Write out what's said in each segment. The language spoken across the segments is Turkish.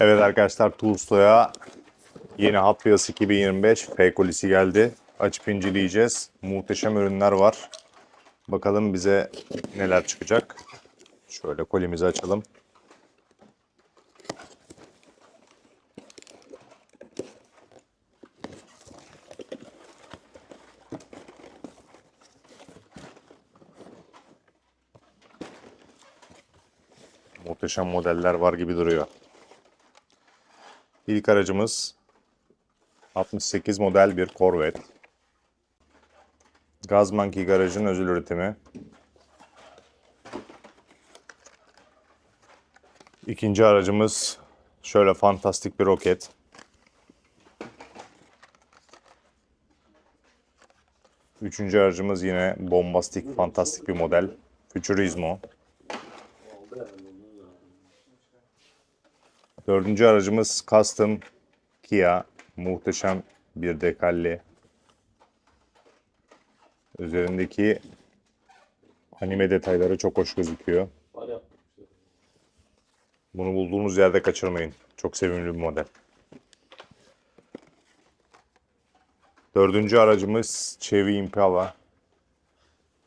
Evet arkadaşlar Tuzla'ya yeni Hot Wheels 2025 F kolisi geldi. Açıp inceleyeceğiz. Muhteşem ürünler var. Bakalım bize neler çıkacak. Şöyle kolimizi açalım. Muhteşem modeller var gibi duruyor. İlk aracımız 68 model bir Corvette. Gaz Monkey garajın özel üretimi. İkinci aracımız şöyle fantastik bir roket. Üçüncü aracımız yine bombastik, fantastik bir model. Futurismo. Dördüncü aracımız Custom Kia. Muhteşem bir dekalli. Üzerindeki anime detayları çok hoş gözüküyor. Bunu bulduğunuz yerde kaçırmayın. Çok sevimli bir model. Dördüncü aracımız Chevy Impala.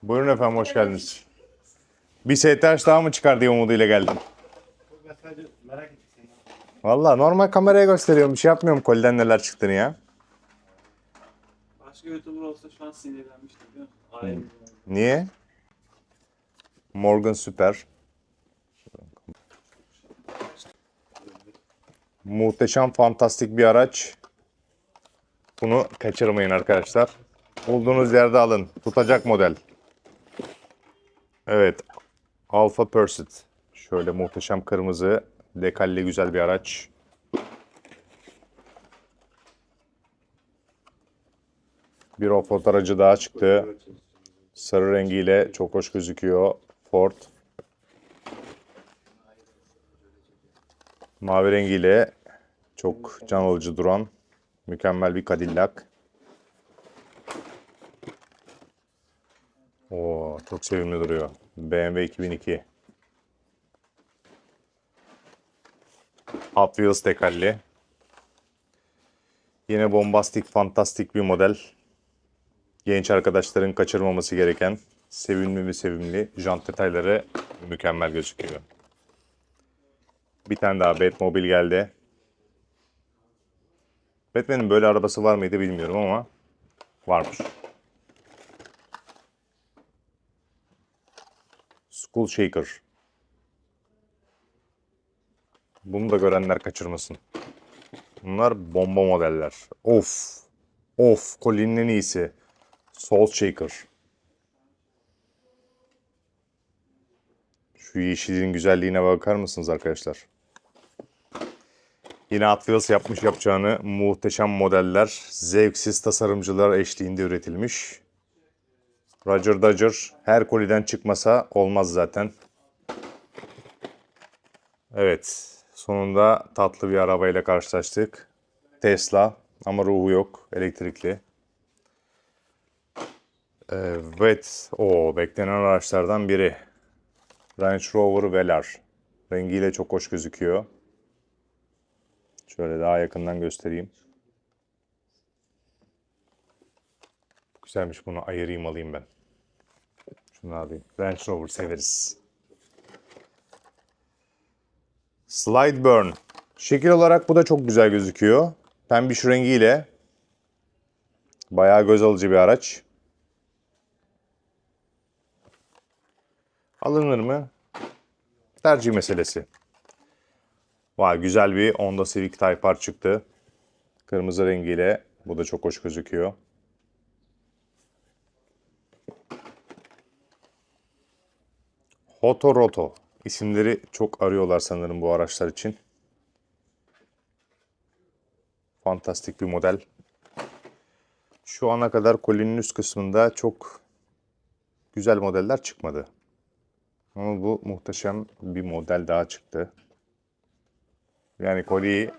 Buyurun efendim hoş geldiniz. Bir STH daha mı çıkar diye umuduyla geldim. Merak ettim. Valla normal kameraya gösteriyorum. Bir şey yapmıyorum koliden neler çıktığını ya. Başka YouTuber olsa şu an sinirlenmiştim biliyor musun? Niye? Morgan Süper. Muhteşem, fantastik bir araç. Bunu kaçırmayın arkadaşlar. Bulduğunuz yerde alın. Tutacak model. Evet. Alfa Pursuit. Şöyle muhteşem kırmızı, dekalli güzel bir araç. Bir off-road aracı daha çıktı. Sarı rengiyle çok hoş gözüküyor. Ford. Mavi rengiyle çok can alıcı duran mükemmel bir Cadillac. Oo, çok sevimli duruyor. BMW 2002. Hot Wheels dekalli. Yine bombastik, fantastik bir model genç arkadaşların kaçırmaması gereken sevimli ve sevimli jant detayları mükemmel gözüküyor. Bir tane daha Batmobile geldi. Batman'in böyle arabası var mıydı bilmiyorum ama varmış. School Shaker. Bunu da görenler kaçırmasın. Bunlar bomba modeller. Of. Of. Colin'in en iyisi. Salt Shaker. Şu yeşilin güzelliğine bakar mısınız arkadaşlar? Yine Hot Wheels yapmış yapacağını muhteşem modeller, zevksiz tasarımcılar eşliğinde üretilmiş. Roger Dodger her koliden çıkmasa olmaz zaten. Evet, sonunda tatlı bir arabayla karşılaştık. Tesla ama ruhu yok, elektrikli. Evet, o beklenen araçlardan biri. Range Rover Velar. Rengiyle çok hoş gözüküyor. Şöyle daha yakından göstereyim. Güzelmiş bunu ayırayım alayım ben. Şunu alayım. Range Rover severiz. Slide Burn. Şekil olarak bu da çok güzel gözüküyor. Pembiş rengiyle. Bayağı göz alıcı bir araç. Alınır mı? Tercih meselesi. Vay güzel bir Honda Civic Type R çıktı. Kırmızı rengiyle. Bu da çok hoş gözüküyor. Hotoroto. İsimleri çok arıyorlar sanırım bu araçlar için. Fantastik bir model. Şu ana kadar kolinin üst kısmında çok güzel modeller çıkmadı. Ama bu muhteşem bir model daha çıktı. Yani koliyi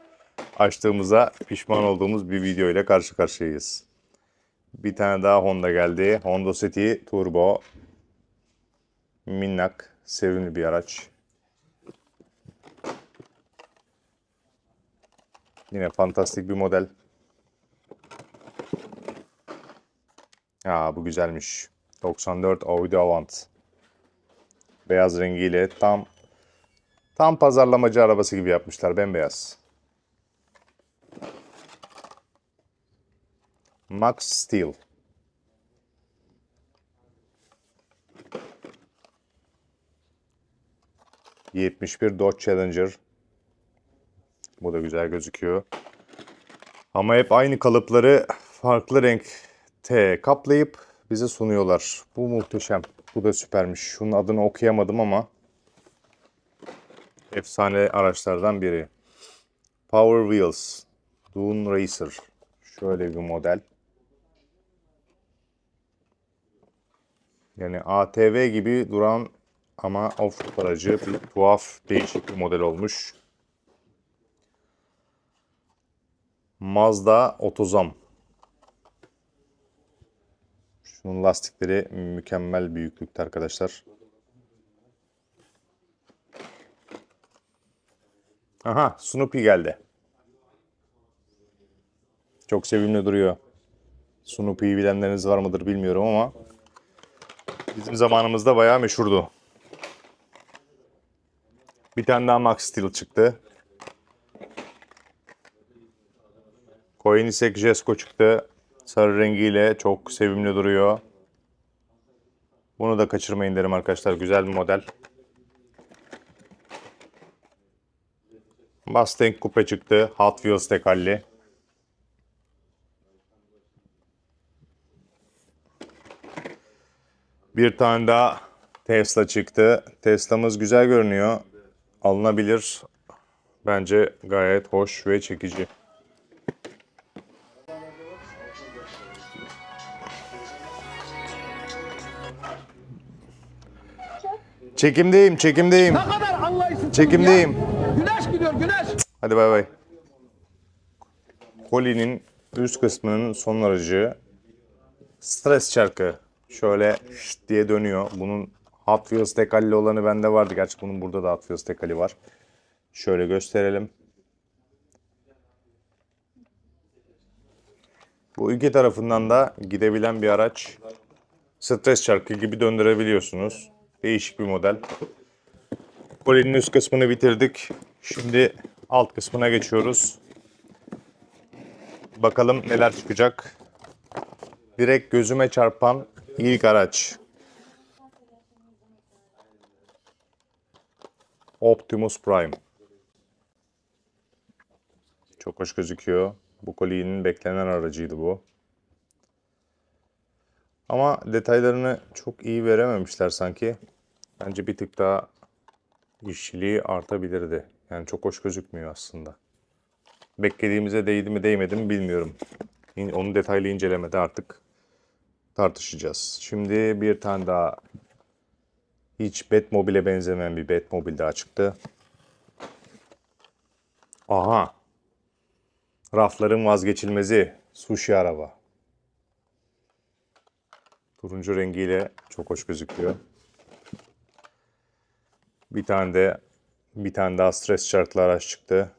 açtığımızda pişman olduğumuz bir video ile karşı karşıyayız. Bir tane daha Honda geldi. Honda City Turbo. Minnak, sevimli bir araç. Yine fantastik bir model. Ya bu güzelmiş. 94 Audi Avant. Beyaz rengiyle tam tam pazarlamacı arabası gibi yapmışlar bembeyaz. Max Steel. ...71 Dodge Challenger. Bu da güzel gözüküyor. Ama hep aynı kalıpları farklı renkte kaplayıp bize sunuyorlar. Bu muhteşem. Bu da süpermiş. Şunun adını okuyamadım ama efsane araçlardan biri. Power Wheels. Dune Racer. Şöyle bir model. Yani ATV gibi duran ama off aracı bir tuhaf değişik bir model olmuş. Mazda Otozam. Şunun lastikleri mükemmel büyüklükte arkadaşlar. Aha Snoopy geldi. Çok sevimli duruyor. Snoopy'yi bilenleriniz var mıdır bilmiyorum ama bizim zamanımızda bayağı meşhurdu. Bir tane daha Max Steel çıktı. Koenigsegg Jesko çıktı. Sarı rengiyle çok sevimli duruyor. Bunu da kaçırmayın derim arkadaşlar. Güzel bir model. Mustang Coupe çıktı. Hot Wheels tekalli. Bir tane daha Tesla çıktı. Tesla'mız güzel görünüyor. Alınabilir. Bence gayet hoş ve çekici. Çekimdeyim, çekimdeyim. Ne kadar anlayışsızsınız Çekimdeyim. ya. Güneş gidiyor güneş. Hadi bay bay. Kolinin üst kısmının son aracı stres çarkı. Şöyle diye dönüyor. Bunun Hot Wheels olanı bende vardı. Gerçi bunun burada da Hot Wheels var. Şöyle gösterelim. Bu iki tarafından da gidebilen bir araç. Stres çarkı gibi döndürebiliyorsunuz. Değişik bir model. Kolinin üst kısmını bitirdik. Şimdi alt kısmına geçiyoruz. Bakalım neler çıkacak. Direkt gözüme çarpan ilk araç. Optimus Prime. Çok hoş gözüküyor. Bu kolinin beklenen aracıydı bu. Ama detaylarını çok iyi verememişler sanki. Bence bir tık daha işçiliği artabilirdi. Yani çok hoş gözükmüyor aslında. Beklediğimize değdi mi değmedi mi bilmiyorum. Onu detaylı incelemede artık tartışacağız. Şimdi bir tane daha hiç Batmobile'e benzemeyen bir Batmobile daha çıktı. Aha. Rafların vazgeçilmezi. Sushi araba. Turuncu rengiyle çok hoş gözüküyor. Bir tane de bir tane daha stres şartlı araç çıktı.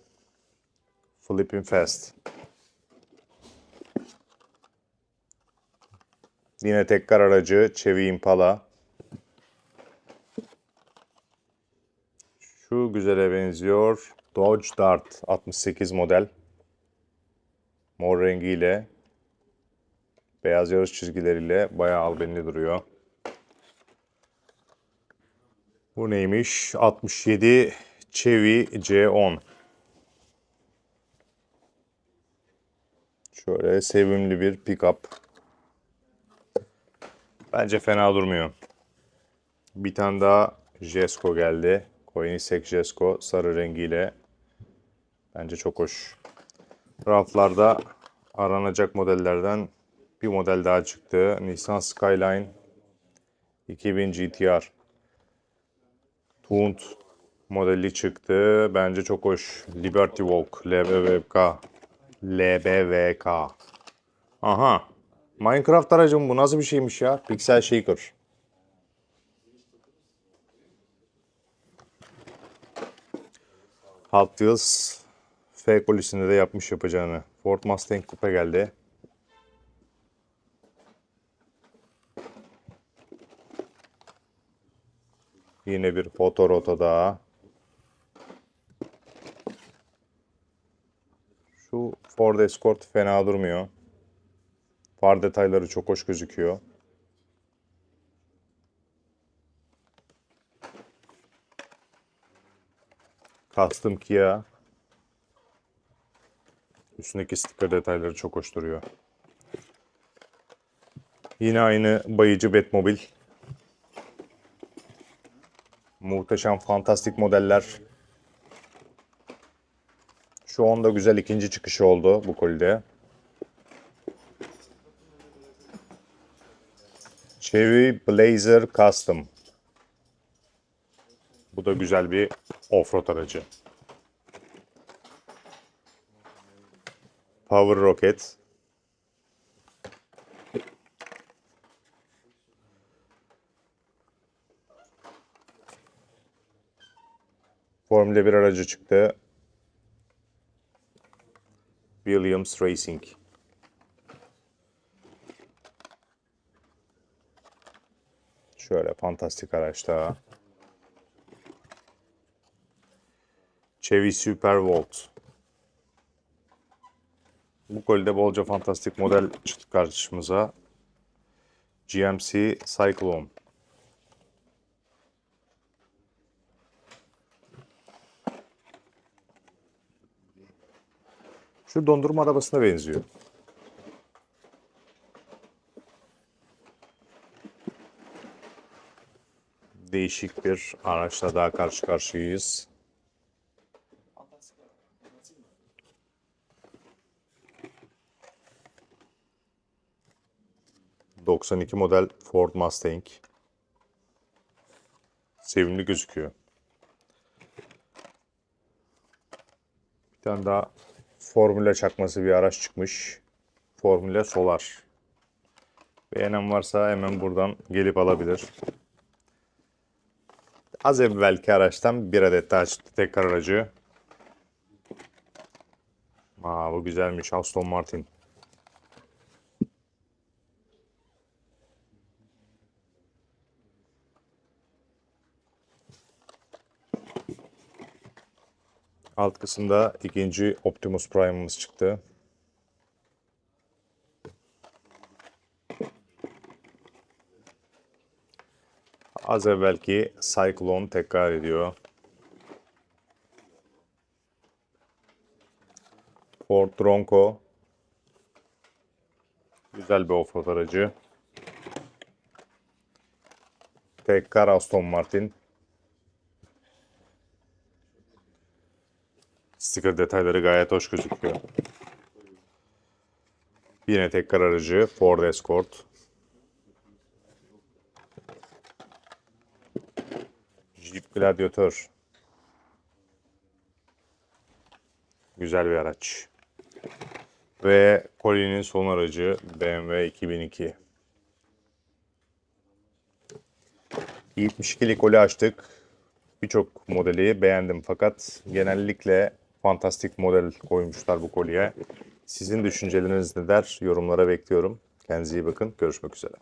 Flipping Fast. Yine tekrar aracı Chevy Impala. Şu güzele benziyor. Dodge Dart 68 model. Mor rengiyle beyaz yarış çizgileriyle bayağı albenili duruyor. Bu neymiş? 67 Chevy C10. Şöyle sevimli bir pick-up. Bence fena durmuyor. Bir tane daha Jesko geldi. Koenigsegg Jesko sarı rengiyle. Bence çok hoş. Raflarda aranacak modellerden bir model daha çıktı. Nissan Skyline 2000 GTR. Tunt modeli çıktı. Bence çok hoş. Liberty Walk, LBVK. LBVK. Aha. Minecraft aracı mı bu? Nasıl bir şeymiş ya? Pixel Shaker. Hot Wheels F kolisinde de yapmış yapacağını. Ford Mustang Coupe geldi. Yine bir foto rota daha. Şu Ford Escort fena durmuyor. Far detayları çok hoş gözüküyor. Custom Kia. Üstündeki sticker detayları çok hoş duruyor. Yine aynı bayıcı Batmobil. Muhteşem, fantastik modeller. Şu anda güzel ikinci çıkışı oldu bu kolide. Chevy Blazer Custom. Bu da güzel bir offroad aracı. Power Rocket. Formula 1 aracı çıktı. Williams Racing. Şöyle fantastik araç daha. Chevy Supervolt. Bu kolide bolca fantastik model çıktı karşımıza. GMC Cyclone. Şu dondurma arabasına benziyor. Değişik bir araçla daha karşı karşıyayız. 92 model Ford Mustang. Sevimli gözüküyor. Bir tane daha Formula çakması bir araç çıkmış. Formula Solar. Beğenen varsa hemen buradan gelip alabilir. Az evvelki araçtan bir adet daha çıktı tekrar aracı. Aa, bu güzelmiş Aston Martin. Alt kısımda ikinci Optimus Prime'ımız çıktı. Az evvelki Cyclone tekrar ediyor. Ford Bronco. Güzel bir offroad aracı. Tekrar Aston Martin. Sticker detayları gayet hoş gözüküyor. Yine tekrar aracı Ford Escort. Jeep Gladiator. Güzel bir araç. Ve Colin'in son aracı BMW 2002. 72'lik koli açtık. Birçok modeli beğendim fakat genellikle fantastik model koymuşlar bu kolye. Sizin düşünceleriniz neler? Yorumlara bekliyorum. Kendinize iyi bakın. Görüşmek üzere.